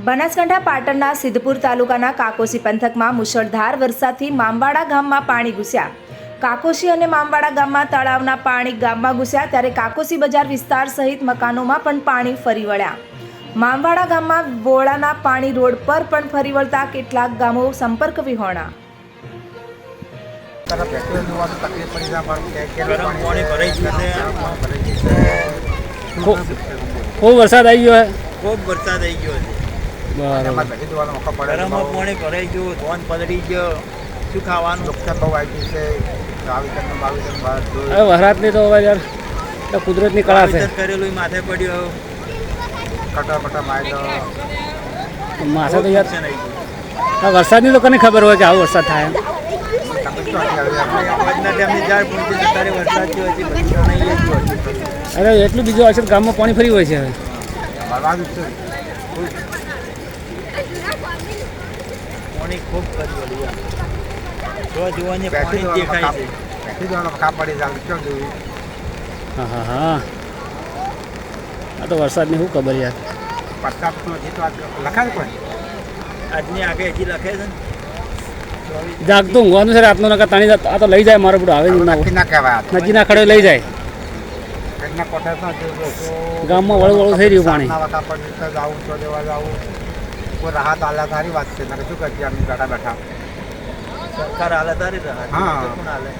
બનાસકાંઠા પાટણના સિદ્ધપુર તાલુકાના કાકોસી પંથકમાં મુશળધાર વરસાદથી મામવાડા ગામમાં પાણી ઘૂસ્યા. કાકોસી અને મામવાડા ગામમાં તળાવના પાણી ગામમાં ઘૂસ્યા ત્યારે કાકોસી બજાર વિસ્તાર સહિત મકાનોમાં પણ પાણી ફરી વળ્યા. મામવાડા ગામમાં વોળાના પાણી રોડ પર પણ ફરી વળતા કેટલાક ગામો સંપર્ક વિહોણા. ખૂબ વરસાદ આવી ગયો ખૂબ વરસાદ આવી ગયો છે. એમાં બરાબર ભેટી જોવાનો મોકો પડે ગરમ પાણી ભરાઈ ગયું ધોન પલળી ગયો. શું ખાવાનું? નુકસાન બહુ આવી ગયું છે વરાતની તો હવે યાર કુદરતની કળા છે. કરેલું માથે પડ્યો કટા કટા મારી દો માથે તો યાર વરસાદની તો કને ખબર હોય કે આવો વરસાદ થાય અરે એટલું બીજું હશે ગામમાં પાણી ફરી હોય છે હવે. છે. પાણી ખૂબ કરી વળ્યું જો જોવાની પાણી દેખાય છે. પેટ્રોલ જોવાનો કાપ પડી જાય કેમ જોયું? હા હા હા. આ તો વરસાદની શું ખબર યાર. પ્રતાપ તો હજી તો લખાય કોઈ? આજની આગે હજી લખે છે જાગતું ઊંઘવાનું છે રાતનો નકા તાણી આ તો લઈ જાય મારો બધું આવે નક્કી ના કહેવાય આ ના ખડે લઈ જાય. ગામમાં વળું વળું થઈ રહ્યું પાણી. કોઈ રાહત આલ્યા સારી વાત છે. નકર શું કરજે અમે બેઠા બેઠા. સરકાર હાલે તારી રાહત હા. તો કોણ હાલે